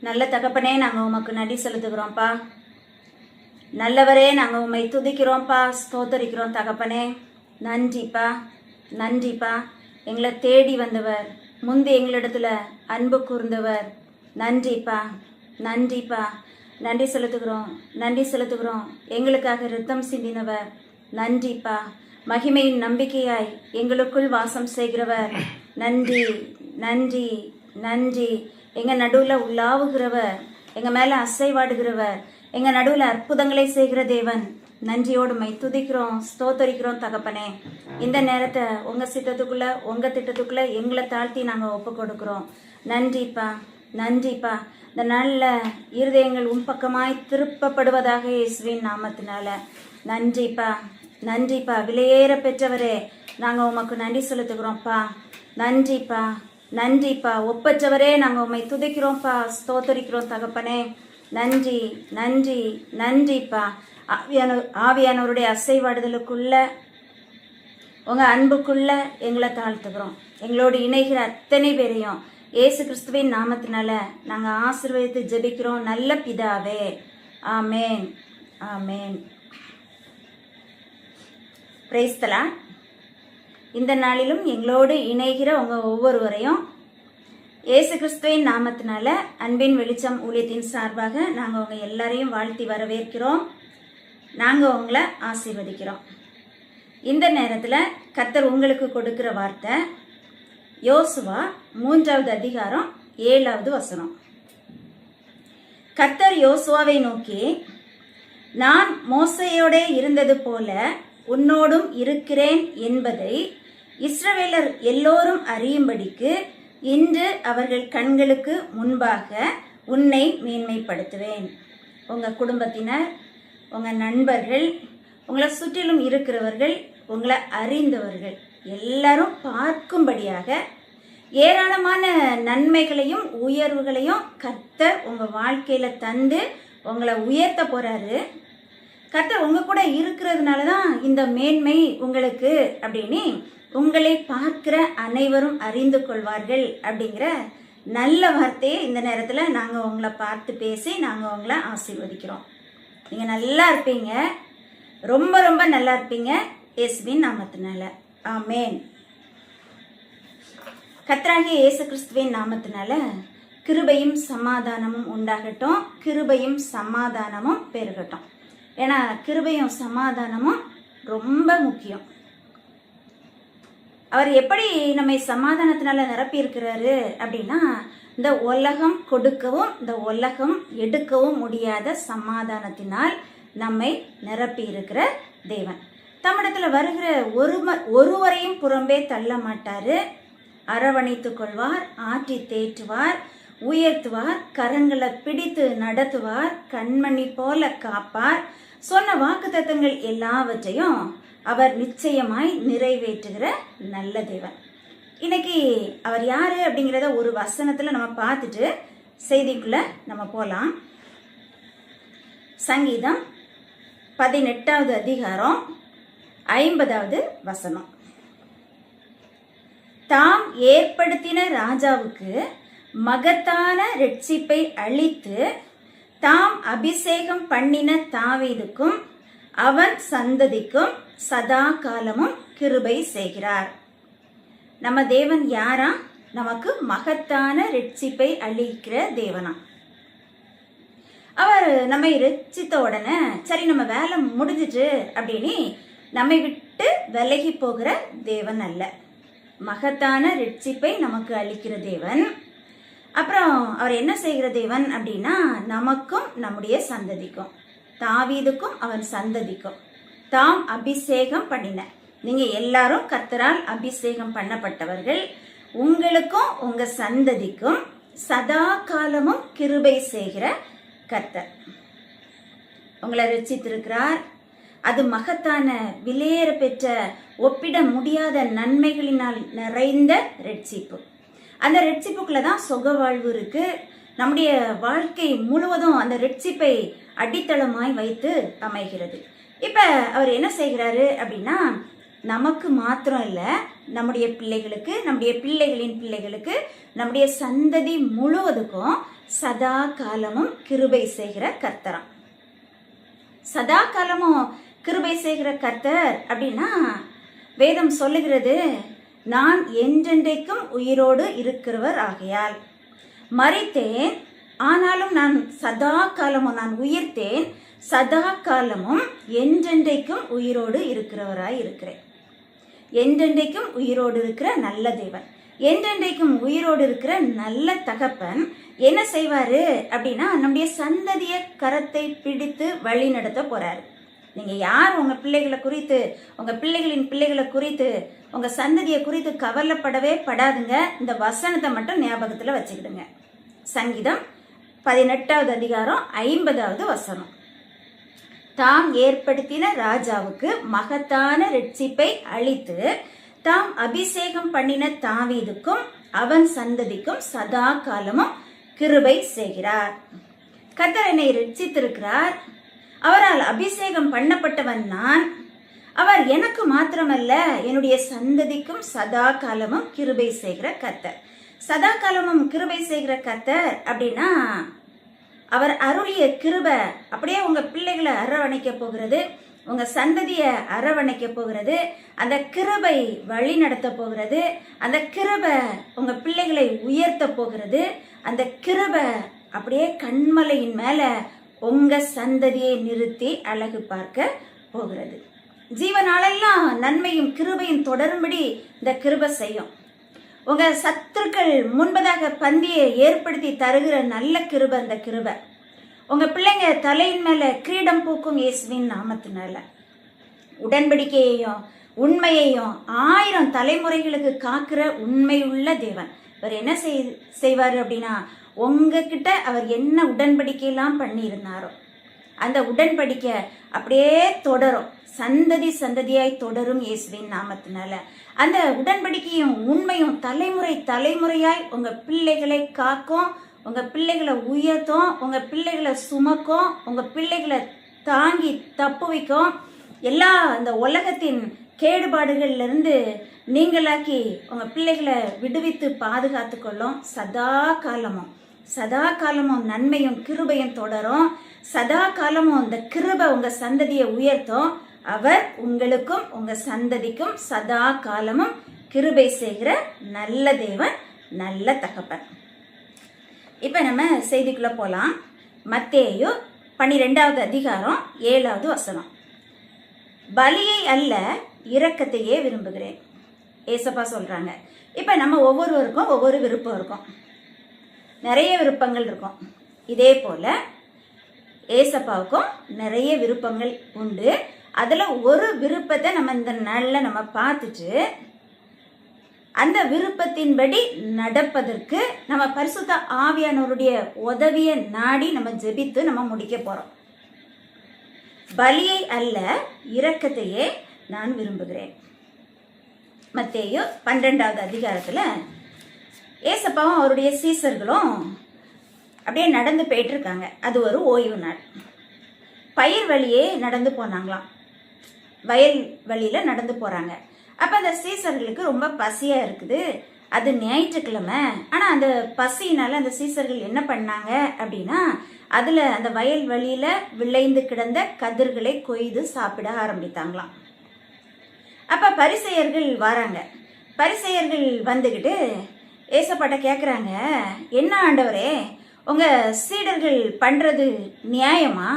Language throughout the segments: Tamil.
நல்ல தகப்பனே நாங்கள் உமக்கு நன்றி செலுத்துகிறோம்ப்பா. நல்லவரே நாங்கள் உம்மை துதிக்கிறோம்ப்பா ஸ்தோத்தரிக்கிறோம் தகப்பனே. நன்றிப்பா நன்றிப்பா. எங்களை தேடி வந்தவர் முந்தி எங்களிடத்துல அன்பு கூர்ந்தவர். நன்றிப்பா நன்றிப்பா. நன்றி செலுத்துகிறோம் நன்றி செலுத்துகிறோம். எங்களுக்காக ரத்தம் சிந்தினவர். நன்றிப்பா. மகிமையின் நம்பிக்கையாய் எங்களுக்குள் வாசம் செய்கிறவர். நன்றி நன்றி நன்றி. எங்கள் நடுவில் உள்ளாவுகிறவர் எங்கள் மேலே அசைவாடுகிறவர் எங்கள் நடுவில் அற்புதங்களை செய்கிற தேவன். நன்றியோடு மை துதிக்கிறோம் ஸ்தோத்தரிக்கிறோம் தகப்பனே. இந்த நேரத்தை உங்கள் சித்தத்துக்குள்ளே உங்கள் திட்டத்துக்குள்ளே எங்களை தாழ்த்தி நாங்கள் ஒப்பு கொடுக்குறோம். நன்றிப்பா நன்றிப்பா. இந்த நல்ல இருதயங்கள் உன் பக்கமாய் திருப்பப்படுவதாக இயேசுவின் நாமத்தினால. நன்றிப்பா நன்றிப்பா. விலையேற பெற்றவரே நாங்கள் உமக்கு நன்றி செலுத்துகிறோம்ப்பா. நன்றிப்பா. நன்றிப்பா. ஒப்பற்றவரே நாங்கள் உம்மை துதிக்கிறோம்ப்பா. ஸ்தோத்தரிக்கிறோம் தகப்பனே. நன்றி நன்றி நன்றிப்பா. ஆவியான ஆவியானவருடைய அசைவாடுதலுக்குள்ள உங்கள் அன்புக்குள்ள எங்களை தாழ்த்துக்கிறோம் எங்களோடு இணைகிற அத்தனை பேரையும் இயேசு கிறிஸ்துவின் நாமத்தினால நாங்கள் ஆசிர்வதித்து ஜெபிக்கிறோம். நல்ல பிதாவே. ஆமேன். ஆமேன். பிரைஸ்தலா இந்த நாளிலும் எங்களோடு இணைகிற உங்கள் ஒவ்வொருவரையும் இயேசு கிறிஸ்துவின் நாமத்தினால அன்பின் வெளிச்சம் ஊழியத்தின் சார்பாக நாங்கள் உங்கள் எல்லாரையும் வாழ்த்தி வரவேற்கிறோம். நாங்கள் உங்களை ஆசீர்வதிக்கிறோம். இந்த நேரத்தில் கத்தர் உங்களுக்கு கொடுக்குற வார்த்தை யோசுவா மூன்றாவது அதிகாரம் ஏழாவது வசனம். கத்தர் யோசுவாவை நோக்கி நான் மோசையோட இருந்தது போல உன்னோடும் இருக்கிறேன் என்பதை இஸ்ரவேலர் எல்லோரும் அறியும்படிக்கு இன்று அவர்கள் கண்களுக்கு முன்பாக உன்னை மேன்மைப்படுத்துவேன். உங்கள் குடும்பத்தினர் உங்கள் நண்பர்கள் உங்களை சுற்றிலும் இருக்கிறவர்கள் உங்களை அறிந்தவர்கள் எல்லாரும் பார்க்கும்படியாக ஏராளமான நன்மைகளையும் உயர்வுகளையும் கர்த்தர் உங்கள் வாழ்க்கையில் தந்து உங்களை உயர்த்த போகிறாரு கர்த்தர் உங்க கூட இருக்கிறதுனால தான் இந்த மேன்மை உங்களுக்கு அப்படின்னு உங்களை பார்க்கிற அனைவரும் அறிந்து கொள்வார்கள் அப்படிங்கிற நல்ல வார்த்தையை இந்த நேரத்தில் நாங்கள் உங்களை பார்த்து பேசி நாங்கள் உங்களை ஆசீர்வதிக்கிறோம். நீங்கள் நல்லா இருப்பீங்க. ரொம்ப ரொம்ப நல்லா இருப்பீங்க. இயேசுவின் நாமத்தினால. ஆமேன். கத்ராகிய இயேசு கிறிஸ்துவின் நாமத்தினால கிருபையும் சமாதானமும் உண்டாகட்டும். கிருபையும் சமாதானமும் பெருகட்டும். ஏன்னா கிருபையும் சமாதானமும் ரொம்ப முக்கியம். அவர் எப்படி நம்மை சமாதானத்தினால நிரப்பி இருக்கிறாரு அப்படின்னா இந்த உலகம் கொடுக்கவும் இந்த உலகம் எடுக்கவும் முடியாத சமாதானத்தினால் நம்மை நிரப்பி இருக்கிற தேவன். தம்மிடத்துல வருகிற ஒரு ஒருவரையும் புறம்பே தள்ள மாட்டாரு. அரவணைத்துக் கொள்வார் ஆற்றி தேற்றுவார் உயர்த்துவார் கரங்களை பிடித்து நடத்துவார் கண்மணி போல காப்பார் சொன்ன வாக்குத்தத்தங்கள் எல்லாவற்றையும் அவர் நிச்சயமாய் நிறைவேற்றுகிற நல்ல தேவன். இன்னைக்கு அவர் யாரு அப்படிங்கிறத ஒரு வசனத்துல நம்ம பார்த்துட்டு செய்திக்குள்ள நம்ம போலாம். சங்கீதம் பதினெட்டாவது அதிகாரம் ஐம்பதாவது வசனம். தாம் ஏற்படுத்தின ராஜாவுக்கு மகத்தான ரட்சிப்பை அளித்து தாம் அபிஷேகம் பண்ணின தாவீதுக்கும் அவன் சந்ததிக்கும் சதா காலமும் கிருபை செய்கிறார். நம்ம தேவன் யாரா? நமக்கு மகத்தான ரட்சிப்பை அளிக்கிற தேவனா? அவர் நம்மை ரட்சித்த உடனே சரி நம்ம வேலை முடிஞ்சிட்டு அப்படின்னு நம்மை விட்டு விலகி போகிற தேவன் அல்ல. மகத்தான ரட்சிப்பை நமக்கு அளிக்கிற தேவன் அப்புறம் அவர் என்ன செய்கிற தேவன் அப்படின்னா நமக்கும் நம்முடைய சந்ததிக்கும் தாவீதுக்கும் அவன் சந்ததிக்கும் தாம் அபிஷேகம் பண்ணின. நீங்க எல்லாரும் கர்த்தரால் அபிஷேகம் பண்ணப்பட்டவர்கள். உங்களுக்கும் உங்க சந்ததிக்கும் சதா காலமும் கிருபை செய்கிற கர்த்தர். உங்களை ரசித்திருக்கிறார் அது மகத்தான விலையேற பெற்ற ஒப்பிட முடியாத நன்மைகளினால் நிறைந்த ரட்சிப்பு. அந்த ரட்சிப்புக்குள்ள தான் சொக வாழ்வு இருக்கு. நம்முடைய வாழ்க்கை முழுவதும் அந்த ரட்சிப்பை அடித்தளமாய் வைத்து அமைகிறது. இப்ப அவர் என்ன செய்கிறாரு அப்படின்னா நமக்கு மாத்திரம் இல்லை நம்முடைய பிள்ளைகளுக்கு நம்முடைய பிள்ளைகளின் பிள்ளைகளுக்கு நம்முடைய சந்ததி முழுவதுக்கும் சதா காலமும் கிருபை செய்கிற கர்த்தரம். சதா காலமும் கிருபை செய்கிற கர்த்தர் அப்படின்னா வேதம் சொல்லுகிறது நான் என்றென்றைக்கும் உயிரோடு இருக்கிறவர் ஆகையால். மறித்தேன் ஆனாலும் நான் சதா காலமும் நான் உயிர்த்தேன் சதா காலமும் என்றென்றைக்கும் உயிரோடு இருக்கிறவராய் இருக்கிறேன். என்றென்றைக்கும் உயிரோடு இருக்கிற நல்ல தேவன் என்றென்றைக்கும் உயிரோடு இருக்கிற நல்ல தகப்பன் என்ன செய்வாரு அப்படின்னா நம்முடைய சந்ததிய கரத்தை பிடித்து வழி நடத்த போறாரு. நீங்கள் யார் உங்கள் பிள்ளைகளை குறித்து உங்கள் பிள்ளைகளின் பிள்ளைகளை குறித்து உங்கள் சந்ததியை குறித்து கவலைப்படவே படாதுங்க. இந்த வசனத்தை மட்டும் ஞாபகத்தில் வச்சுக்கிடுங்க. சங்கீதம் பதினெட்டாவது அதிகாரம் ஐம்பதாவது வசனம். தாம் ஏற்படுத்தின ராஜாவுக்கு மகத்தான ரட்சிப்பை அளித்து தாம் அபிஷேகம் பண்ணின தாவீதுக்கும் அவன் சந்ததிக்கும் சதா காலமும் கிருபை செய்கிறார். கத்தர் என்னை ரட்சித்திருக்கிறார். அவரால் அபிஷேகம் பண்ணப்பட்டவன் நான். அவர் எனக்கு மாத்திரமல்ல என்னுடைய சந்ததிக்கும் சதா காலமும் கிருபை செய்கிற கத்தர் சதா காலமும் கிருபை செய்கிற கத்தர் அப்படின்னா அவர் அருளிய கிருப அப்படியே உங்க பிள்ளைகளை அரவணைக்க போகிறது உங்க சந்ததிய அரவணைக்க போகிறது அந்த கிருபை வழி நடத்த போகிறது அந்த கிருப உங்க பிள்ளைகளை உயர்த்த போகிறது அந்த கிருப அப்படியே கண்மலையின் மேல உங்க சந்ததியை நிறுத்தி அழகு பார்க்க போகிறது. ஜீவனாலெல்லாம் நன்மையும் கிருபையும் தொடரும்படி இந்த கிருப செய்யும். உங்க சத்துருக்கள் முன்பதாக பந்தியை ஏற்படுத்தி தருகிற நல்ல கிருப அந்த கிருப. உங்க பிள்ளைங்க தலையின் மேல கிரீடம் பூக்கும் இயேசுவின் நாமத்தினால. உடன்படிக்கையையும் உண்மையையும் ஆயிரம் தலைமுறைகளுக்கு காக்கிற உண்மையுள்ள தேவன். இவர் என்ன செய் செய்வார் அப்படின்னா உங்ககிட்ட அவர் என்ன உடன்படிக்கையெல்லாம் பண்ணியிருந்தாரோ அந்த உடன்படிக்கை அப்படியே தொடரும். சந்ததி சந்ததியாய் தொடரும் இயேசுவின் நாமத்தினால. அந்த உடன்படிக்கையும் உண்மையும் தலைமுறை தலைமுறையாய் உங்க பிள்ளைகளை காக்கும் உங்க பிள்ளைகளை உயர்த்தும் உங்க பிள்ளைகளை சுமக்கும் உங்க பிள்ளைகளை தாங்கி தப்பு வைக்கும். எல்லா அந்த உலகத்தின் கேடுபாடுகள்லேருந்து நீங்களாக்கி உங்கள் பிள்ளைகளை விடுவித்து பாதுகாத்து கொள்ளும் சதா காலமும். சதா காலமும் நன்மையும் கிருபையும் தொடரும். சதா காலமும் அந்த கிருபை உங்கள் சந்ததியை உயர்த்தும். அவர் உங்களுக்கும் உங்கள் சந்ததிக்கும் சதா காலமும் கிருபை செய்கிற நல்ல தேவன் நல்ல தகப்பன். இப்போ நம்ம செய்திக்குள்ளே போகலாம் மத்தேயு பன்னிரெண்டாவது அதிகாரம் ஏழாவது வசனம். பலியை அல்ல இரக்கத்தையே விரும்புகிறேன். ஏசப்பா சொல்கிறாங்க இப்போ நம்ம ஒவ்வொருவருக்கும் ஒவ்வொரு விருப்பம் இருக்கும். நிறைய விருப்பங்கள் இருக்கும். இதே போல ஏசப்பாவுக்கும் நிறைய விருப்பங்கள் உண்டு. அதில் ஒரு விருப்பத்தை நம்ம இந்த நாளில் நம்ம பார்த்துட்டு அந்த விருப்பத்தின்படி நடப்பதற்கு நம்ம பரிசுத்த ஆவியானவருடைய உதவியை நாடி நம்ம ஜெபித்து நம்ம முடிக்க போகிறோம் பலியை அல்ல இரக்கத்தையே நான் விரும்புகிறேன். மத்தேயோ பன்னிரெண்டாவது அதிகாரத்தில் ஏசப்பாவும் அவருடைய சீசர்களும் அப்படியே நடந்து போயிட்டு இருக்காங்க அது ஒரு ஓய்வு நாள். பயிர் வழியே நடந்து போனாங்களாம். வயல் வழியில் நடந்து போகிறாங்க அப்போ அந்த சீசர்களுக்கு ரொம்ப பசியாக இருக்குது. அது ஞாயிற்றுக்கிழமை. ஆனால் அந்த பசியினால் அந்த சீசர்கள் என்ன பண்ணாங்க அப்படின்னா அதில் அந்த வயல் வழியில் விளைந்து கிடந்த கதிர்களை கொய்து சாப்பிட ஆரம்பித்தாங்களாம். அப்போ பரிசெயர்கள் வராங்க. பரிசெயர்கள் வந்துக்கிட்டு ஏசப்பாட்ட கேட்குறாங்க என்ன ஆண்டவரே உங்கள் சீடர்கள் பண்ணுறது நியாயமா?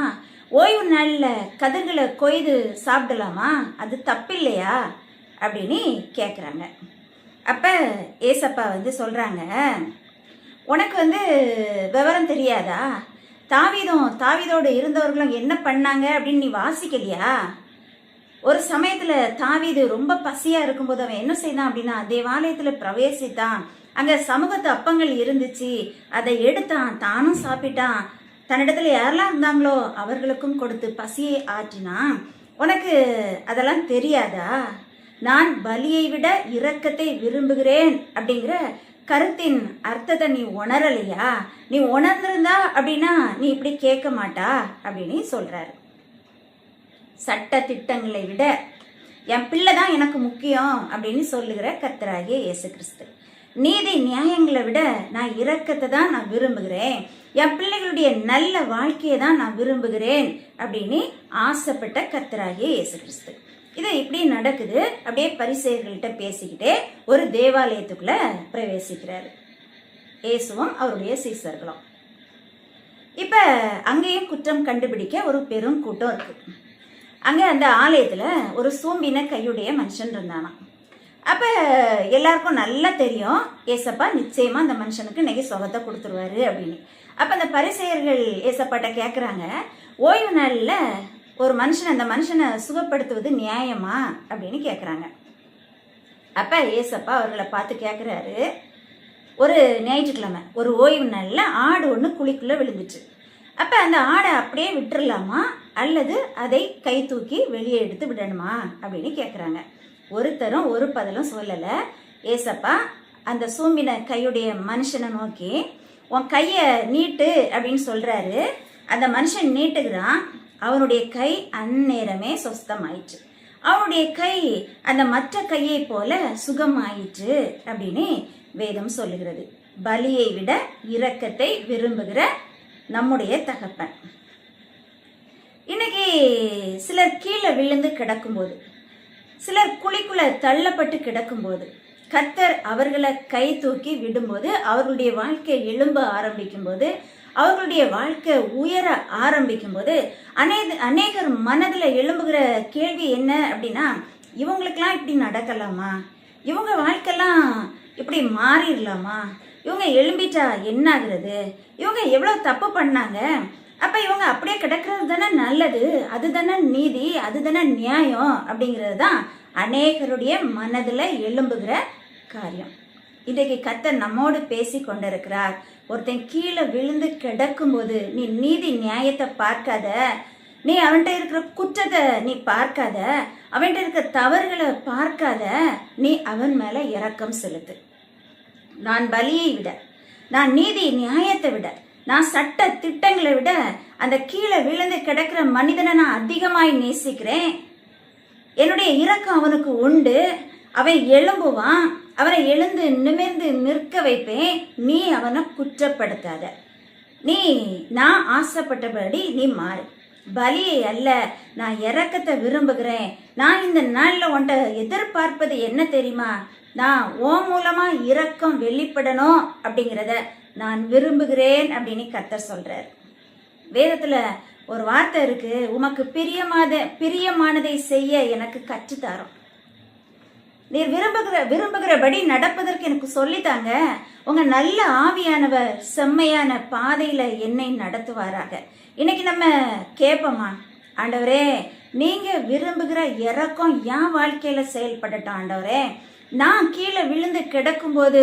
ஓய்வு நாளில் கதிர்களை கொய்து சாப்பிடலாமா? அது தப்பில்லையா? அப்படின்னு கேட்குறாங்க அப்போ ஏசப்பா வந்து சொல்கிறாங்க உனக்கு வந்து விவரம் தெரியாதா? தாவீதம் தாவீதோடு இருந்தவர்களும் என்ன பண்ணாங்க அப்படின்னு நீ வாசிக்கலையா? ஒரு சமயத்தில் தாவீது ரொம்ப பசியாக இருக்கும்போது அவன் என்ன செய்தான் அப்படின்னா தேவாலயத்தில் பிரவேசித்தான். அங்கே சமூகத்து அப்பங்கள் இருந்துச்சு. அதை எடுத்தான் தானும் சாப்பிட்டான். தன்னிடத்துல யாரெல்லாம் இருந்தாங்களோ அவர்களுக்கும் கொடுத்து பசியை ஆற்றினான். உனக்கு அதெல்லாம் தெரியாதா? நான் பலியை விட இரக்கத்தை விரும்புகிறேன் அப்படிங்கிற கருத்தின் அர்த்தத்தை நீ உணரலையா? நீ உணர்ந்திருந்தா அப்படின்னா நீ இப்படி கேட்க மாட்டா அப்படின்னு சொல்றாரு. சட்ட திட்டங்களை விட என் பிள்ளை தான் எனக்கு முக்கியம் அப்படின்னு சொல்லுகிற கத்தராகிய இயேசு கிறிஸ்து. நீதி நியாயங்களை விட நான் இரக்கத்தை தான் நான் விரும்புகிறேன். என் பிள்ளைகளுடைய நல்ல வாழ்க்கையை தான் நான் விரும்புகிறேன் அப்படின்னு ஆசைப்பட்ட கத்தராகிய இயேசு கிறிஸ்து இது இப்படி நடக்குது. அப்படியே பரிசெயர்கள்ட்ட பேசிக்கிட்டே ஒரு தேவாலயத்துக்குள்ள பிரவேசிக்கிறாரு. இயேசுவும் அவருடைய சீசர்களும். இப்ப அங்கேயும் குற்றம் கண்டுபிடிக்க ஒரு பெரும் கூட்டம் இருக்கு. அங்கே அந்த ஆலயத்தில் ஒரு சூம்பின கையுடைய மனுஷன் இருந்தானான் அப்போ எல்லாருக்கும் நல்லா தெரியும். ஏசப்பா நிச்சயமா அந்த மனுஷனுக்கு இன்னைக்கு சுகத்தை கொடுத்துருவாரு அப்படின்னு. அப்போ அந்த பரிசெயர்கள் ஏசப்பாட்ட கேட்குறாங்க ஓய்வு நாளில் ஒரு மனுஷன் அந்த மனுஷனை சுகப்படுத்துவது நியாயமா? அப்படின்னு கேட்குறாங்க அப்போ ஏசப்பா அவர்களை பார்த்து கேட்குறாரு ஒரு ஞாயிற்றுக்கிழமை ஒரு ஓய்வு நாளில் ஆடு ஒன்று குழிக்குள்ளே விழுந்துச்சு. அப்போ அந்த ஆடை அப்படியே விட்டுடலாமா அல்லது அதை கை தூக்கி வெளியே எடுத்து விடணுமா? அப்படின்னு கேட்குறாங்க ஒருத்தரும் ஒரு பதிலும் சொல்லலை. ஏசப்பா அந்த சூம்பின கையுடைய மனுஷனை நோக்கி உன் கையை நீட்டு அப்படின்னு சொல்கிறாரு அந்த மனுஷன் நீட்டுகிறான். அவனுடைய கை அந்நேரமே சொஸ்தமாயிற்று. அவனுடைய கை அந்த மற்ற கையை போல சுகமாயிற்று அப்படின்னு வேதம் சொல்லுகிறது. பலியை விட இரக்கத்தை விரும்புகிற நம்முடைய தகப்பன். இன்னைக்கு சிலர் கீழே விழுந்து கிடக்கும்போது சிலர் குழிக்குள்ள தள்ளப்பட்டு கிடக்கும்போது கத்தர் அவர்களை கை தூக்கி விடும்போது அவர்களுடைய வாழ்க்கை எழும்ப ஆரம்பிக்கும் போது அவர்களுடைய வாழ்க்கை உயர ஆரம்பிக்கும் போது அநேக அநேகர் மனதில் எழும்புகிற கேள்வி என்ன அப்படின்னா இவங்களுக்கெல்லாம் இப்படி நடக்கலாமா? இவங்க வாழ்க்கைலாம் இப்படி மாறிடலாமா இவங்க எழும்பிட்டா என்ன ஆகுறது? இவங்க எவ்வளோ தப்பு பண்ணாங்க? அப்போ இவங்க அப்படியே கிடக்கிறது தானே நல்லது? அது தானே நீதி அது தானே நியாயம் அப்படிங்கிறது தான் அநேகருடைய மனதில் எழும்புகிற காரியம். இன்றைக்கு கத்தர் நம்மோடு பேசி கொண்டிருக்கிறார். ஒருத்தன் கீழே விழுந்து கிடக்கும்போது நீ நீதி நியாயத்தை பார்க்காத. நீ அவன்கிட்ட இருக்கிற குற்றத்தை நீ பார்க்காத. அவன்கிட்ட இருக்கிற தவறுகளை பார்க்காத. நீ அவன் மேலே இரக்கம் செலுத்து. நான் பலியை விட நான் நீதி நியாயத்தை விட நான் சட்ட திட்டங்களை விட அந்த கீழே விழுந்து கிடக்கிற மனிதனை நான் அதிகமாய் நேசிக்கிறேன். என்னுடைய இரக்கம் அவனுக்கு உண்டு. அவன் எழும்புவான். அவனை எழுந்து நிமிர்ந்து நிற்க வைப்பேன். நீ அவனை குற்றப்படுத்தாத. நீ நான் ஆசைப்பட்டபடி நீ மாறு. பலியை அல்ல நான் இறக்கத்தை விரும்புகிறேன். நான் இந்த நாளில் உன்ட்ட எதிர்பார்ப்பது என்ன தெரியுமா? நான் ஓ மூலமா இறக்கம் வெளிப்படணும் அப்படிங்கிறத நான் விரும்புகிறேன் அப்படின்னு கத்தர் சொல்றார். வேதத்துல ஒரு வார்த்தை இருக்கு உமக்கு பிரியமாத பிரியமானதை செய்ய எனக்கு கற்றுத்தாரோம். நீர் விரும்புகிற விரும்புகிறபடி நடப்பதற்கு எனக்கு சொல்லித்தாங்க உங்க நல்ல ஆவியானவர் செம்மையான பாதையில என்னை நடத்துவாராக. இன்னைக்கு நம்ம கேட்போமா? ஆண்டவரே நீங்க விரும்புகிற இறக்கம் என் வாழ்க்கையில செயல்படட்டும் ஆண்டவரே. நான் கீழே விழுந்து கிடக்கும்போது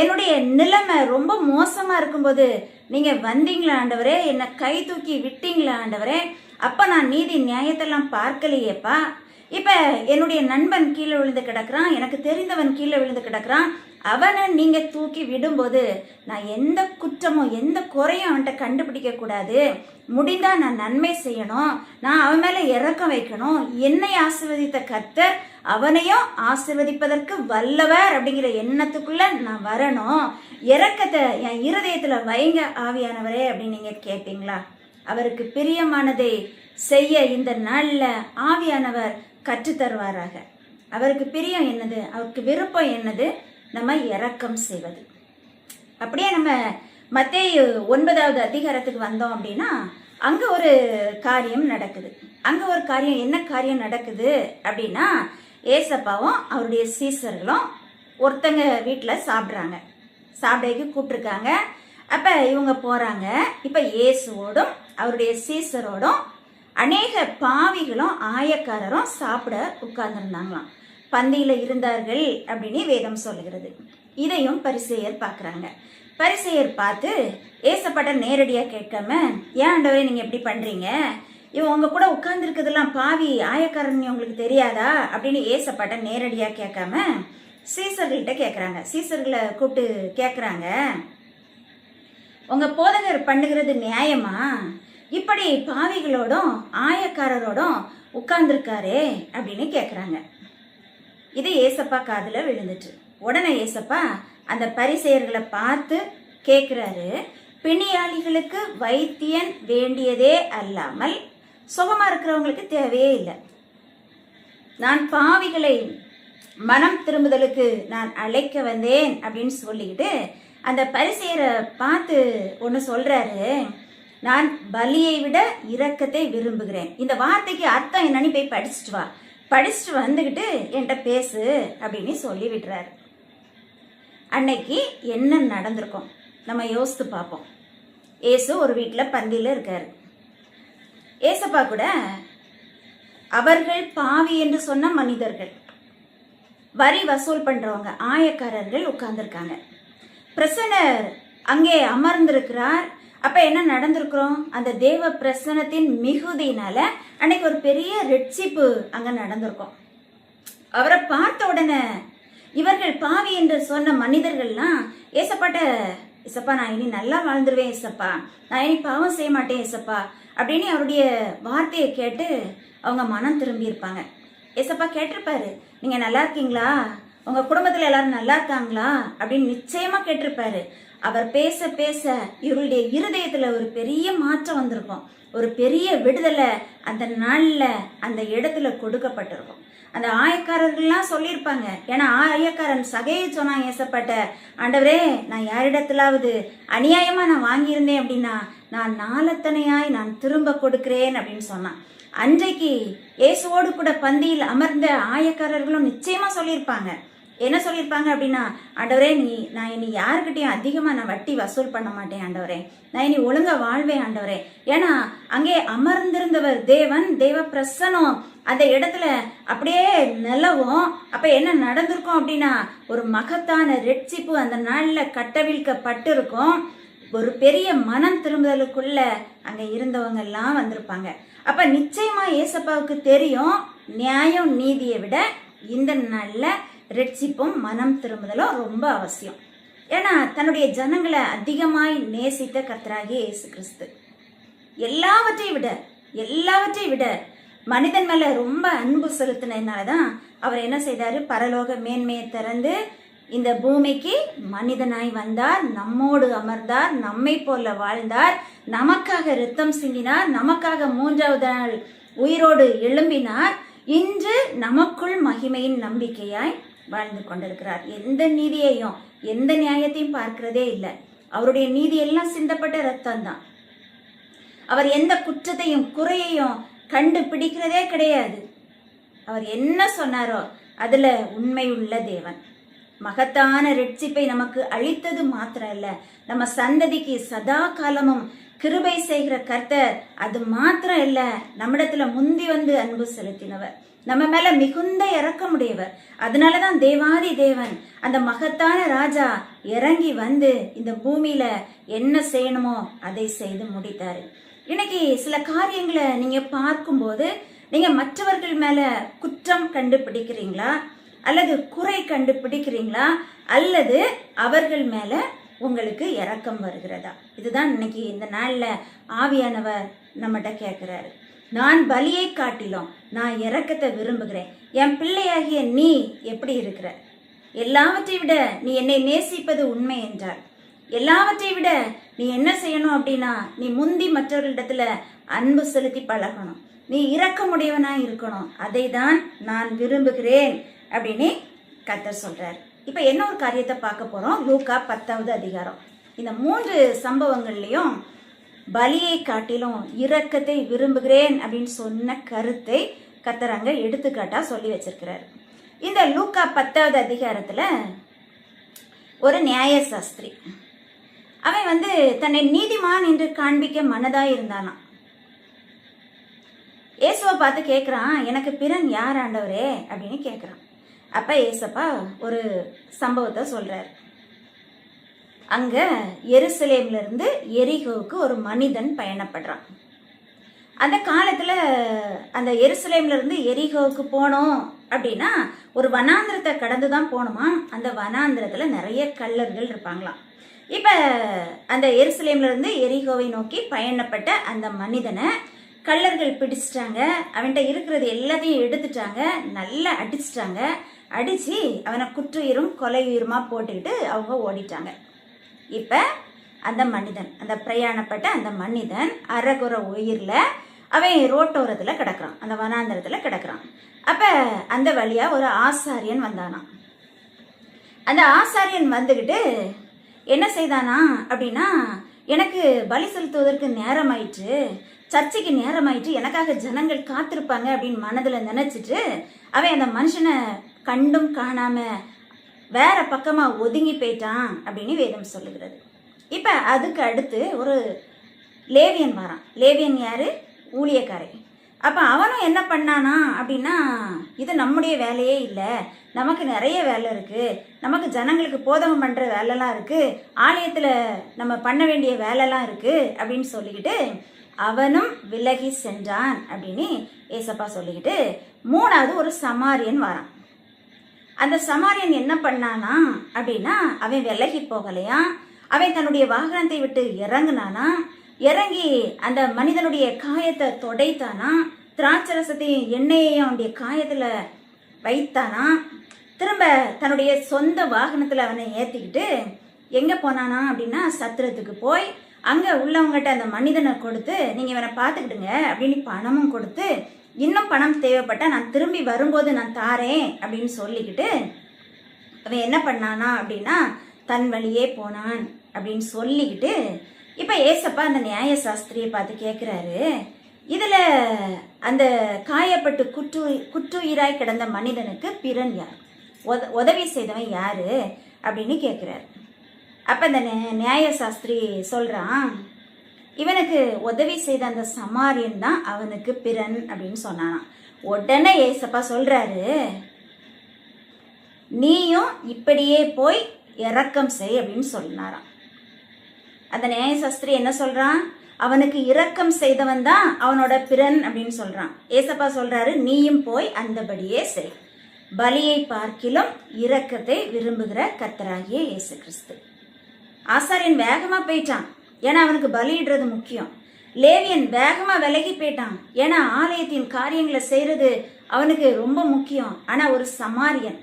என்னுடைய நிலைமை ரொம்ப மோசமாக இருக்கும்போது நீங்கள் வந்தீங்களா ஆண்டவரே? என்னை கை தூக்கி விட்டீங்களா ஆண்டவரே? அப்போ நான் நீதி நியாயத்தெல்லாம் பார்க்கலையேப்பா. இப்போ என்னுடைய நண்பன் கீழே விழுந்து கிடக்குறான் எனக்கு தெரிந்தவன் கீழே விழுந்து கிடக்குறான். அவனை நீங்க தூக்கி விடும்போது நான் எந்த குற்றமும் எந்த குறையும் அவன்கிட்ட கண்டுபிடிக்க கூடாது. முடிந்தா நான் நன்மை செய்யணும். நான் அவன் மேல இறக்கம் வைக்கணும். என்னை ஆசிர்வதித்த கர்த்தர் அவனையும் ஆசிர்வதிப்பதற்கு வல்லவர் அப்படிங்கிற எண்ணத்துக்குள்ள நான் வரணும். இறக்கத்தை என் இருதயத்துல வைங்க ஆவியானவரே அப்படின்னு நீங்க கேட்பீங்களா அவருக்கு பிரியமானதை செய்ய இந்த நாளில் ஆவியானவர் கற்றுத்தருவாராக. அவருக்கு பிரியம் என்னது? அவருக்கு விருப்பம் என்னது? நம்ம இறக்கம் செய்வது. அப்படியே நம்ம மத்திய ஒன்பதாவது அதிகாரத்துக்கு வந்தோம் அப்படின்னா அங்க ஒரு காரியம் நடக்குது. அங்க ஒரு காரியம் என்ன காரியம் நடக்குது அப்படின்னா ஏசப்பாவும் அவருடைய சீசர்களும் ஒருத்தங்க வீட்டில் சாப்பிட்றாங்க. சாப்பிடக்கு கூப்பிட்ருக்காங்க அப்போ இவங்க போகிறாங்க இப்போ இயேசுவோடும் அவருடைய சீசரோடும் அநேக பாவிகளும் ஆயக்காரரும் சாப்பிட உட்கார்ந்துருந்தாங்களாம். பந்தியில் இருந்தார்கள் அப்படின்னு வேதம் சொல்லுகிறது. இதையும் பரிசெயர் பார்க்குறாங்க. பரிசெயர் பார்த்து ஏசப்பட்ட நேரடியாக கேட்காம ஏன் ஆண்டவரே நீங்கள் எப்படி பண்ணுறீங்க இவன் உங்கள் கூட உட்கார்ந்துருக்கிறதெல்லாம் பாவி ஆயக்காரன் உங்களுக்கு தெரியாதா? அப்படின்னு ஏசப்பட்ட நேரடியாக கேட்காம சீசர்கள்கிட்ட கேட்குறாங்க. சீசர்களை கூப்பிட்டு கேட்குறாங்க. உங்கள் போதகர் பண்ணுகிறது நியாயமா? இப்படி பாவிகளோடும் ஆயக்காரரோடும் உட்கார்ந்துருக்காரே அப்படின்னு கேட்குறாங்க. இது ஏசப்பா காதில் விழுந்துட்டு. உடனே ஏசப்பா அந்த பரிசெயர்களை பார்த்து கேட்குறாரு பிணியாளிகளுக்கு வைத்தியன் வேண்டியதே அல்லாமல் சுகமாக இருக்கிறவங்களுக்கு தேவையே இல்லை. நான் பாவிகளை மனம் திரும்புதலுக்கு நான் அழைக்க வந்தேன் அப்படின்னு சொல்லிக்கிட்டு அந்த பரிசெயரை பார்த்து ஒன்று சொல்கிறாரு நான் பலியை விட இரக்கத்தை விரும்புகிறேன். இந்த வார்த்தைக்கு அர்த்தம் என்னன்னு போய் படிச்சுட்டு வா. படிச்சுட்டு வந்துக்கிட்டு என்கிட்ட பேசு அப்படின்னு சொல்லி விடுறாரு அன்னைக்கு என்ன நடந்திருக்கும்? நம்ம யோசித்து பார்ப்போம். ஏசு ஒரு வீட்டில் பந்தியில் இருக்கார். ஏசப்பா கூட அவர்கள் பாவி என்று சொன்ன மனிதர்கள் வரி வசூல் பண்ணுறவங்க ஆயக்காரர்கள் உட்கார்ந்துருக்காங்க. பிரசனர் அங்கே அமர்ந்திருக்கிறார் அப்ப என்ன நடந்திருக்கிறோம்? அந்த தேவ பிரசனத்தின் மிகுதியினால அன்னைக்கு ஒரு பெரிய ரெட்சிப்பு அங்க நடந்திருக்கும். அவரை பார்த்த உடனே இவர்கள் பாவி என்று சொன்ன மனிதர்கள்லாம் ஏசப்பாட்ட இசப்பா நான் இனி நல்லா வாழ்ந்துருவேன் ஏசப்பா. நான் இனி பாவம் செய்ய மாட்டேன் ஏசப்பா. அப்படின்னு அவருடைய வார்த்தையை கேட்டு அவங்க மனம் திரும்பி இருப்பாங்க. ஏசப்பா கேட்டிருப்பாரு நீங்க நல்லா இருக்கீங்களா? உங்க குடும்பத்துல எல்லாரும் நல்லா இருக்காங்களா? அப்படின்னு நிச்சயமா கேட்டிருப்பாரு. அவர் பேச பேச இவருடைய இருதயத்தில் ஒரு பெரிய மாற்றம் வந்திருக்கும். ஒரு பெரிய விடுதலை அந்த நாளில் அந்த இடத்துல கொடுக்கப்பட்டிருக்கும். அந்த ஆயக்காரர்கள்லாம் சொல்லியிருப்பாங்க. ஏன்னா ஆயக்காரன் சகையை சொன்னான் ஏசப்பட்ட ஆண்டவரே நான் யாரிடத்திலாவது அநியாயமாக நான் வாங்கியிருந்தேன் அப்படின்னா நான் நாலத்தனையாய் நான் திரும்ப கொடுக்கிறேன் அப்படின்னு சொன்னான். அன்றைக்கு இயேசுவோடு கூட பந்தியில் அமர்ந்த ஆயக்காரர்களும் நிச்சயமாக சொல்லியிருப்பாங்க. என்ன சொல்லியிருப்பாங்க அப்படின்னா ஆண்டவரே நீ நான் இனி யாருக்கிட்டையும் அதிகமாக நான் வட்டி வசூல் பண்ண மாட்டேன் ஆண்டவரே. நான் இனி ஒழுங்கா வாழ்வேன் ஆண்டவரே. ஏன்னா அங்கே அமர்ந்திருந்தவர் தேவன் தேவ பிரசனம் அந்த இடத்துல அப்படியே நிலவும். அப்ப என்ன நடந்திருக்கும் அப்படின்னா ஒரு மகத்தான ரெட்சிப்பு அந்த நாள்ல கட்டவிழ்க்கப்பட்டிருக்கும். ஒரு பெரிய மனம் திரும்புதலுக்குள்ள அங்க இருந்தவங்க எல்லாம் வந்திருப்பாங்க. அப்ப நிச்சயமா ஏசப்பாவுக்கு தெரியும் நியாயம் நீதியை விட இந்த நாள்ல ரட்சிப்பும் மனம் திரும்புதலும் ரொம்ப அவசியம். ஏன்னா தன்னுடைய ஜனங்களை அதிகமாய் நேசித்த கர்த்தராகிய இயேசு கிறிஸ்து. எல்லாவற்றையும் விட எல்லாவற்றையும் விட மனிதன் மேல ரொம்ப அன்பு செலுத்தினதுனால தான் அவர் என்ன செய்தாரு? பரலோக மேன்மையை திறந்து இந்த பூமிக்கு மனிதனாய் வந்தார் நம்மோடு அமர்ந்தார் நம்மை போல வாழ்ந்தார் நமக்காக ரத்தம் சிந்தினார் நமக்காக மூன்றாவது நாள் உயிரோடு எழும்பினார். இன்று நமக்குள் மகிமையின் நம்பிக்கையாய் வாழ்ந்து கொண்டிருக்கிறார். எந்த நீதியையும் எந்த நியாயத்தையும் பார்க்கிறதே இல்லை. அவருடைய நீதி எல்லாம் சிந்தப்பட்ட ரத்தம் தான் அவர் எந்த குற்றத்தையும் குறையையும் கண்டுபிடிக்கிறதே கிடையாது. அவர் என்ன சொன்னாரோ அதுல உண்மை உள்ள தேவன். மகத்தான ரட்சிப்பை நமக்கு அளித்தது மாத்திரம் இல்ல நம்ம சந்ததிக்கு சதா காலமும் கிருபை செய்கிற கர்த்தர் அது மாத்திரம் இல்ல. நம்மிடத்துல முந்தி வந்து அன்பு செலுத்தினவர். நம்ம மேல மிகுந்த இறக்கமுடையவர் அதனாலதான் தேவாதி தேவன் அந்த மகத்தான ராஜா இறங்கி வந்து இந்த பூமியில என்ன செய்யணுமோ அதை செய்து முடித்தாரு. இன்னைக்கு சில காரியங்களை நீங்க பார்க்கும்போது நீங்க மற்றவர்கள் மேல குற்றம் கண்டுபிடிக்கிறீங்களா? அல்லது குறை கண்டுபிடிக்கிறீங்களா? அல்லது அவர்கள் மேல உங்களுக்கு இறக்கம் வருகிறதா? இதுதான் இன்னைக்கு இந்த நாளில் ஆவியானவர் நம்மகிட்ட கேட்கிறாரு நான் பலியை காட்டிலும் நான் இறக்கத்தை விரும்புகிறேன். என் பிள்ளையாகிய நீ எப்படி இருக்கிற? எல்லாவற்றை விட நீ என்னை நேசிப்பது உண்மை என்றார். எல்லாவற்றை விட நீ என்ன செய்யணும் அப்படின்னா நீ முந்தி மற்றவர்களிடத்துல அன்பு செலுத்தி பழகணும். நீ இரக்கமுடையவனா இருக்கணும். அதை தான் நான் விரும்புகிறேன் அப்படின்னு கத்தர் சொல்றார். இப்ப என்ன ஒரு காரியத்தை பார்க்க போறோம்? லூக்கா பத்தாவது அதிகாரம். இந்த மூன்று சம்பவங்கள்லயும் பலியை காட்டிலும் இரக்கத்தை விரும்புகிறேன் அப்படின்னு சொன்ன கருத்தை கத்தர் அங்க எடுத்துக்காட்டா சொல்லி வச்சிருக்கிறார். இந்த லூக்கா பத்தாவது அதிகாரத்துல ஒரு நியாயசாஸ்திரி அவன் வந்து தன்னை நீதிமான் என்று காண்பிக்க மனதாய் இருந்தானாம். இயேசுவை பார்த்து கேட்குறான் எனக்கு பிறன் யார் ஆண்டவரே? அப்படின்னு கேட்குறான் அப்போ ஏசப்பா ஒரு சம்பவத்தை சொல்கிறார் அங்கே எருசலேம்ல இருந்து எரிகோவுக்கு ஒரு மனிதன் பயணப்படுறான். அந்த காலத்தில் அந்த எருசலேம்ல இருந்து எரிகோவுக்கு போனோம் அப்படின்னா ஒரு வனாந்திரத்தை கடந்து தான் போகணுமா? அந்த வனாந்திரத்தில் நிறைய கல்லர்கள் இருப்பாங்களாம். இப்போ அந்த எருசலேம்ல இருந்து எரிகோவை நோக்கி பயணப்பட்ட அந்த மனிதனை கல்லர்கள் பிடிச்சிட்டாங்க. அவன்கிட்ட இருக்கிறது எல்லாத்தையும் எடுத்துட்டாங்க. நல்லா அடிச்சிட்டாங்க. அடிச்சு அவனை குற்றுயிரும் கொலையுயிருமா போட்டுக்கிட்டு அவங்க ஓடிட்டாங்க. இப்போ அந்த மனிதன் அந்த பிரயாணப்பட்ட அந்த மனிதன் அறகுற உயிரில் அவன் ரோட்டோரத்தில் கிடக்கிறான் அந்த வனாந்தரத்தில் கிடக்கிறான். அப்போ அந்த வழியாக ஒரு ஆசாரியன் வந்தானான் அந்த ஆசாரியன் வந்துக்கிட்டு என்ன செய்தானா அப்படின்னா எனக்கு பலி செலுத்துவதற்கு நேரம் ஆயிட்டு சர்ச்சைக்கு நேரமாயிற்று எனக்காக ஜனங்கள் காத்திருப்பாங்க அப்படின்னு மனதில் நினச்சிட்டு அவன் அந்த மனுஷனை கண்டும் காணாமல் வேற பக்கமா ஒதுங்கி போயிட்டான் அப்படின்னு வேதம் சொல்லுகிறது. இப்ப அதுக்கு அடுத்து ஒரு லேவியன் வரான். லேவியன் யாரு? ஊழியக்காரை அப்ப அவனும் என்ன பண்ணானா அப்படின்னா இது நம்முடைய வேலையே இல்லை. நமக்கு நிறைய வேலை இருக்கு. நமக்கு ஜனங்களுக்கு போதகம் பண்ற வேலைலாம் இருக்கு. ஆலயத்துல நம்ம பண்ண வேண்டிய வேலைலாம் இருக்கு அப்படின்னு சொல்லிக்கிட்டு அவனும் விலகி சென்றான் அப்படின்னு ஏசப்பா சொல்லிக்கிட்டு மூணாவது ஒரு சமாரியன் வரான். அந்த சமாரியன் என்ன பண்ணானா அப்படின்னா அவன் விலகி போகலையா? அவன் தன்னுடைய வாகனத்தை விட்டு இறங்குனானா? இறங்கி அந்த மனிதனுடைய காயத்தை தொடைத்தானா? திராட்சரசத்தையும் எண்ணெயையும் அவனுடைய காயத்துல வைத்தானா? திரும்ப தன்னுடைய சொந்த வாகனத்துல அவனை ஏத்திக்கிட்டு எங்க போனானா அப்படின்னா சத்திரத்துக்கு போய் அங்க உள்ளவங்ககிட்ட அந்த மனிதனை கொடுத்து நீங்க இவனை பார்த்துக்கிடுங்க அப்படின்னு பணமும் கொடுத்து இன்னும் பணம் தேவைப்பட்டால் நான் திரும்பி வரும்போது நான் தாரேன் அப்படின்னு சொல்லிக்கிட்டு அவன் என்ன பண்ணானா அப்படின்னா தன் வழியே போனான் அப்படின்னு சொல்லிக்கிட்டு இப்போ ஏசப்பா அந்த நியாய சாஸ்திரியை பார்த்து கேட்குறாரு இதில் அந்த காயப்பட்டு குற்று குற்றுயிராய் கிடந்த மனிதனுக்கு பிறன் யார்? உத உதவி செய்தவன் யார்? அப்படின்னு கேட்குறாரு அப்போ அந்த நே- நியாய சாஸ்திரி சொல்கிறான் இவனுக்கு உதவி செய்த அந்த சமாரியன் தான் அவனுக்கு பிறன் அப்படின்னு சொன்னானாம். உடனே ஏசப்பா சொல்றாரு நீயும் இப்படியே போய் இறக்கம் செய் அப்படின்னு சொன்னாராம். அந்த நியாயசாஸ்திரி என்ன சொல்றான்? அவனுக்கு இரக்கம் செய்தவன் தான் அவனோட பிறன் அப்படின்னு சொல்றான். ஏசப்பா சொல்றாரு நீயும் போய் அந்தபடியே செய். பலியை பார்க்கிலும் இரக்கத்தை விரும்புகிற கத்தராகிய இயேசு கிறிஸ்து. ஆசாரியன் வேகமா போயிட்டான். ஏன்னா அவனுக்கு பலியிடுறது முக்கியம். லேவியன் வேகமாக விலகி போயிட்டான். ஏன்னா ஆலயத்தின் காரியங்களை செய்கிறது அவனுக்கு ரொம்ப முக்கியம். ஆனால் ஒரு சமாரியன்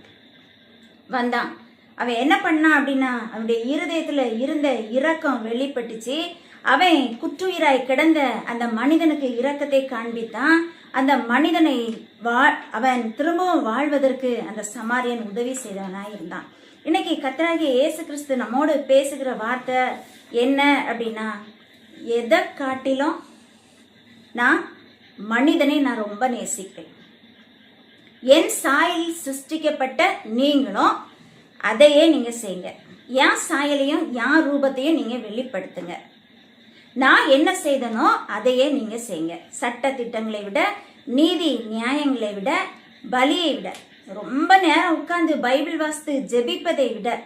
வந்தான். அவன் என்ன பண்ணான் அப்படின்னா அவனுடைய இருதயத்தில் இருந்த இரக்கம் வெளிப்பட்டுச்சு. அவன் குற்றுயிராய் கிடந்த அந்த மனிதனுக்கு இரக்கத்தை காண்பித்தான். அந்த மனிதனை வா அவன் திரும்பவும் வாழ்வதற்கு அந்த சமாரியன் உதவி செய்தவனாக இருந்தான். இன்னைக்கு கத்தராகிய இயேசு கிறிஸ்து நம்மோடு பேசுகிற வார்த்தை என்ன அப்படின்னா எதை காட்டிலும் நான் மனிதனை நான் ரொம்ப நேசிப்பேன். என் சாயலில் சிருஷ்டிக்கப்பட்ட நீங்களும் அதையே நீங்க செய்யுங்க. என் சாயலையும் என் ரூபத்தையும் நீங்க வெளிப்படுத்துங்க. நான் என்ன செய்தனோ அதையே நீங்க செய்யுங்க. சட்ட திட்டங்களை விட நீதி நியாயங்களை விட பலியை விட. ரொம்ப நேரம் உட்கார்ந்து பைபிள் வாசித்து ஜெபிப்பதை விட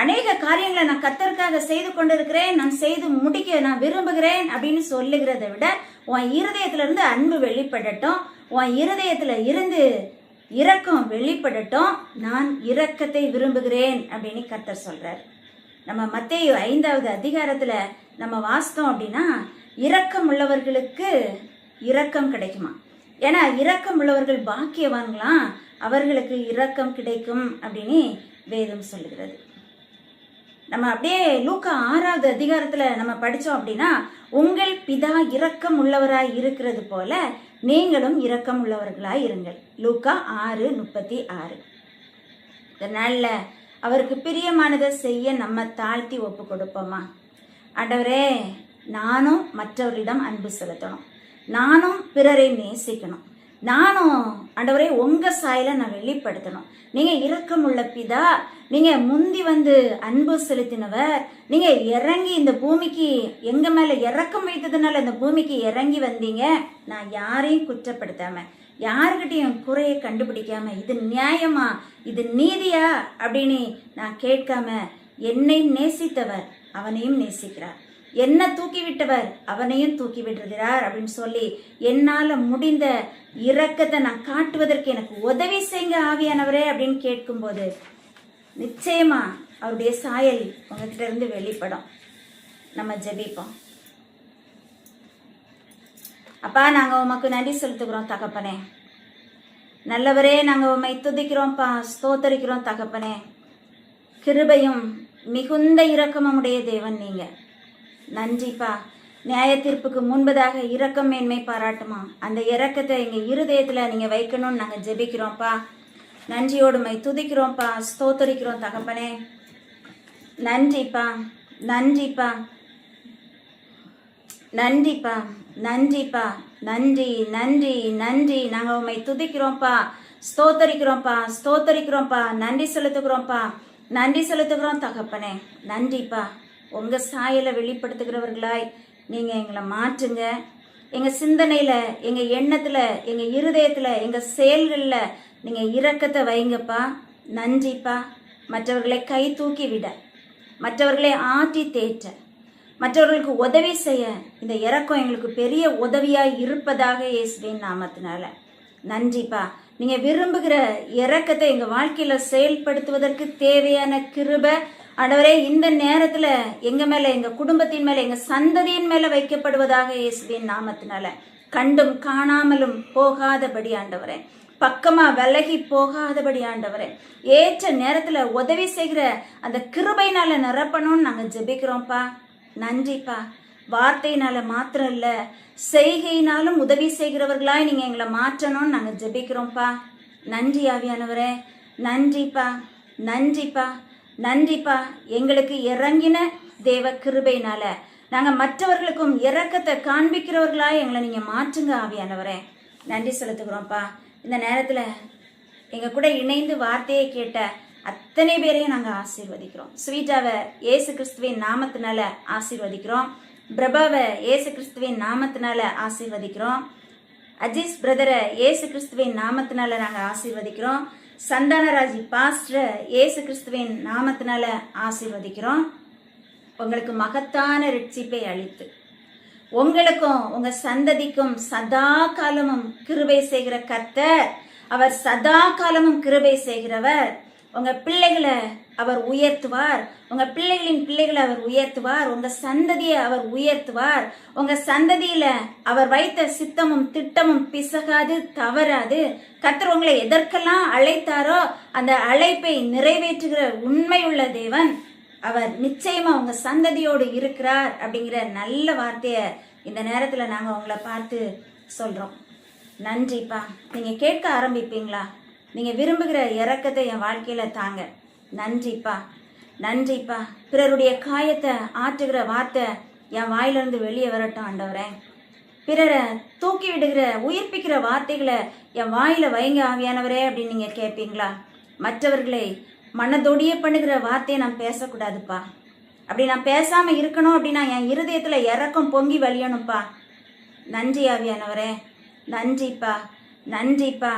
அநேக காரியங்களை நான் கத்தருக்காக செய்து கொண்டிருக்கிறேன். நான் செய்து முடிக்க நான் விரும்புகிறேன் அப்படின்னு சொல்லுகிறத விட உன் இருதயத்துல இருந்து அன்பு வெளிப்படட்டும். உன் இருதயத்துல இருந்து இரக்கம் வெளிப்படட்டும். நான் இரக்கத்தை விரும்புகிறேன் அப்படின்னு கத்தர் சொல்றார். நம்ம மத்தேயு ஐந்தாவது அதிகாரத்துல நம்ம வாசித்தோம் அப்படின்னா இரக்கம் உள்ளவர்களுக்கு இரக்கம் கிடைக்குமா? ஏன்னா இரக்கம் உள்ளவர்கள் பாக்கியவான்களாம் அவர்களுக்கு இரக்கம் கிடைக்கும் அப்படின்னு வேதம் சொல்லுகிறது. நம்ம அப்படியே லூக்கா ஆறாவது அதிகாரத்துல நம்ம படிச்சோம் அப்படின்னா உங்கள் பிதா இரக்கம் உள்ளவராய் இருக்கிறது போல நீங்களும் இரக்கம் உள்ளவர்களாய் இருங்கள். லூக்கா ஆறு முப்பத்தி ஆறு. இதனால் அவருக்கு பிரியமானதை செய்ய நம்ம தாழ்த்தி ஒப்பு கொடுப்போமா? ஆண்டவரே நானும் மற்றவர்களிடம் அன்பு செலுத்தணும். நானும் பிறரை நேசிக்கணும். நானும் ஆண்டவரே உங்கள் சாயில் நான் வெளிப்படுத்தணும். நீங்கள் இரக்கம் உள்ள பிதா நீங்கள் முந்தி வந்து அன்பு செலுத்தினவர் நீங்கள் இறங்கி இந்த பூமிக்கு எங்கள் மேலே இறக்கம் வைத்ததுனால இந்த பூமிக்கு இறங்கி வந்தீங்க நான் யாரையும் குற்றப்படுத்தாமல் யாருக்கிட்டையும் குறையை கண்டுபிடிக்காம இது நியாயமா இது நீதியா அப்படின்னு நான் கேட்காம என்னை நேசித்தவர் அவனையும் நேசிக்கிறார். என்ன தூக்கி விட்டவர் அவனையும் தூக்கி விடுகிறார் அப்படின்னு சொல்லி என்னால முடிந்த இரக்கத்தை நான் காட்டுவதற்கு எனக்கு உதவி செய்யுங்க ஆவியானவரே அப்படின்னு கேட்கும்போது நிச்சயமா அவருடைய சாயல் உங்ககிட்ட இருந்து வெளிப்படும். நம்ம ஜெபிப்போம். அப்பா நாங்கள் உமக்கு நன்றி செலுத்துகிறோம் தகப்பனே. நல்லவரே நாங்கள் உண்மை துதிக்கிறோம்ப்பா ஸ்தோத்தரிக்கிறோம் தகப்பனே. கிருபையும் மிகுந்த இரக்கமும் உடைய தேவன் நீங்கள் நன்றிப்பா. நியாய தீர்ப்புக்கு முன்பதாக இரக்கம் மேன்மை பாராட்டுமா? அந்த இரக்கத்தை எங்கள் இருதயத்தில் நீங்கள் வைக்கணும்னு நாங்கள் ஜெபிக்கிறோம்ப்பா. நன்றியோடுமை துதிக்கிறோம்ப்பா. ஸ்தோத்தரிக்கிறோம் தகப்பனே. நன்றிப்பா. நன்றிப்பா. நன்றிப்பா. நன்றிப்பா. நன்றி நன்றி நன்றி. நாங்கள் உண்மை துதிக்கிறோம்ப்பா. ஸ்தோத்தரிக்கிறோம்ப்பா. ஸ்தோத்தரிக்கிறோம்ப்பா. நன்றி செலுத்துக்கிறோம்ப்பா நன்றி செலுத்துகிறோம் தகப்பனே. நன்றிப்பா. உங்கள் சாயலை வெளிப்படுத்துகிறவர்களாய் நீங்கள் எங்களை மாற்றுங்க. எங்கள் சிந்தனையில் எங்கள் எண்ணத்தில் எங்கள் இருதயத்தில் எங்கள் செயல்களில் நீங்கள் இரக்கத்தை வைங்கப்பா. நன்றிப்பா. மற்றவர்களை கை தூக்கி விட. மற்றவர்களை ஆற்றி தேற்ற. மற்றவர்களுக்கு உதவி செய்ய. இந்த இறக்கம் எங்களுக்கு பெரிய உதவியாக இருப்பதாக இயேசுவின் நாமத்தினால. நன்றிப்பா. நீங்கள் விரும்புகிற இறக்கத்தை எங்கள் வாழ்க்கையில் செயல்படுத்துவதற்கு தேவையான கிருபை ஆண்டவரே இந்த நேரத்துல எங்க மேல எங்க குடும்பத்தின் மேல எங்க சந்ததியின் மேல வைக்கப்படுவதாக இயேசுவின் நாமத்தினால கண்டும் காணாமலும் போகாதபடி ஆண்டவரே பக்கமா விலகி போகாதபடி ஆண்டவரே ஏற்ற நேரத்துல உதவி செய்கிற அந்த கிருபைனால நிரப்பணும்னு நாங்க ஜெபிக்கிறோம்ப்பா. நன்றிப்பா. வார்த்தையினால மாத்திரம் இல்ல செய்கையினாலும் உதவி செய்கிறவர்களாய் நீங்க எங்களை மாற்றணும்னு நாங்க ஜெபிக்கிறோம்ப்பா. நன்றி ஆவியானவரே. நன்றிப்பா. நன்றிப்பா. நன்றிப்பா. எங்களுக்கு இறங்கின தேவ கிருபைனால நாங்க மற்றவர்களுக்கும் இறக்கத்தை காண்பிக்கிறவர்களா எங்களை நீங்க மாற்றுங்க ஆவியானவரே. நன்றி செலுத்துக்கிறோம்ப்பா இந்த நேரத்துல எங்க கூட இணைந்து வார்த்தையை கேட்ட அத்தனை பேரையும் நாங்க ஆசீர்வதிக்கிறோம். ஸ்வீட்டாவை ஏசு கிறிஸ்துவின் நாமத்தினால ஆசீர்வதிக்கிறோம். பிரபாவை ஏசு கிறிஸ்துவின் நாமத்தினால ஆசீர்வதிக்கிறோம். அஜீஸ் பிரதரை ஏசு கிறிஸ்துவின் நாமத்தினால நாங்க ஆசீர்வதிக்கிறோம். சந்தானராஜி பாஸ்டரை இயேசு கிறிஸ்துவின் நாமத்தினால ஆசீர்வதிக்கிறோம். உங்களுக்கு மகத்தான ரட்சிப்பை அளித்து உங்களுக்கும் உங்க சந்ததிக்கும் சதா காலமும் கிருபை செய்கிற கர்த்தர். அவர் சதா காலமும் கிருபை செய்கிறவர். உங்க பிள்ளைகளை அவர் உயர்த்துவார். உங்க பிள்ளைகளின் பிள்ளைகளை அவர் உயர்த்துவார். உங்க சந்ததியை அவர் உயர்த்துவார். உங்க சந்ததியில அவர் வைத்த சித்தமும் திட்டமும் பிசகாது தவறாது. கத்தர் உங்களை எதற்கெல்லாம் அழைத்தாரோ அந்த அழைப்பை நிறைவேற்றுகிற உண்மையுள்ள தேவன் அவர் நிச்சயமா உங்க சந்ததியோடு இருக்கிறார் அப்படிங்கிற நல்ல வார்த்தைய இந்த நேரத்துல நாங்க உங்களை பார்த்து சொல்றோம். நன்றிப்பா. நீங்க கேட்க ஆரம்பிப்பீங்களா? நீங்க விரும்புகிற இறக்கத்தை என் வாழ்க்கையில தாங்க. நன்றிப்பா நன்றிப்பா. பிறருடைய காயத்தை ஆற்றுகிற வார்த்தை என் வாயிலிருந்து வெளியே வரட்டும் ஆண்டவரே. பிறரை தூக்கி விடுகிற உயிர்ப்பிக்கிற வார்த்தைகளை என் வாயில வைங்க ஆவியானவரே அப்படின்னு நீங்க கேட்பீங்களா மற்றவர்களை மனதொடிய பண்ணுகிற வார்த்தையை நான் பேசக்கூடாதுப்பா. அப்படி நான் பேசாம இருக்கணும் அப்படின்னா என் இருதயத்துல இறக்கம் பொங்கி வழியணும்ப்பா. நன்றி ஆவியானவரே. நன்றிப்பா நன்றிப்பா.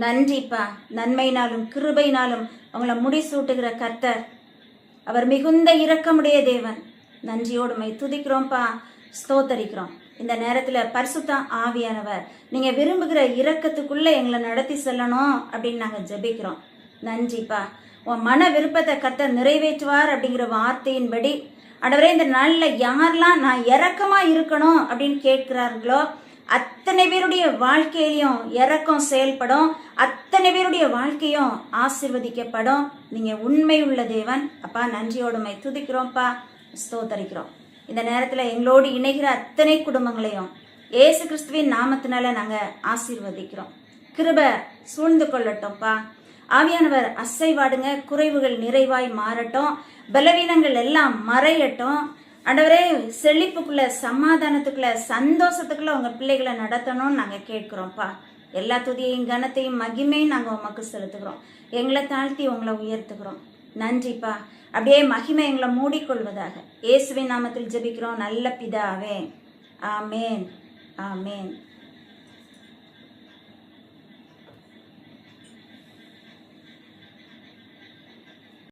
நன்றிப்பா. நன்மையினாலும் கிருபையினாலும் அவங்கள முடிசூட்டுகிற கர்த்தர். அவர் மிகுந்த இரக்கமுடைய தேவன். நன்றியோடுமை துதிக்கிறோம்ப்பா ஸ்தோத்தரிக்கிறோம். இந்த நேரத்தில் பரிசுத்தம் ஆவியானவர் நீங்கள் விரும்புகிற இரக்கத்துக்குள்ளே எங்களை நடத்தி செல்லணும் அப்படின்னு நாங்கள் ஜெபிக்கிறோம். நன்றிப்பா. உன் மன விருப்பத்தை கர்த்தர் நிறைவேற்றுவார் அப்படிங்கிற வார்த்தையின்படி அடவரே இந்த நாளில் யாரெல்லாம் நான் இறக்கமாக இருக்கணும்? அப்படின்னு கேட்கிறார்களோ அத்தனை பேருடைய வாழ்க்கையிலையும் இறக்கம் செயல்படும். அத்தனை பேருடைய வாழ்க்கையும் ஆசிர்வதிக்கப்படும். நீங்க உண்மை உள்ள தேவன். அப்பா நன்றியோடுமை துதிக்கிறோம்ப்பா. ஸ்தோத்தரிக்கிறோம். இந்த நேரத்துல எங்களோடு இணைகிற அத்தனை குடும்பங்களையும் ஏசு கிறிஸ்துவின் நாமத்தினால நாங்க ஆசீர்வதிக்கிறோம். கிருப சூழ்ந்து கொள்ளட்டும்ப்பா. ஆவியானவர் அசைவாடுங்க. குறைவுகள் நிறைவாய் மாறட்டும். பலவீனங்கள் எல்லாம் மறையட்டும். ஆண்டவரே செழிப்புக்குள்ள சமாதானத்துக்குள்ள சந்தோஷத்துக்குள்ள உங்க பிள்ளைகளை நடத்தணும்னு நாங்க கேட்கிறோம்ப்பா. எல்லா துதியையும் கனத்தையும் மகிமையும் நாங்க உமக்கு செலுத்துகிறோம். எங்களை தாழ்த்தி உங்களை உயர்த்துகிறோம். நன்றிப்பா. அப்படியே மகிமை எங்களை மூடிக்கொள்வதாக. இயேசுவின் நாமத்தில் ஜெபிக்கிறோம். நல்ல பிதாவே. ஆமேன். ஆமேன்.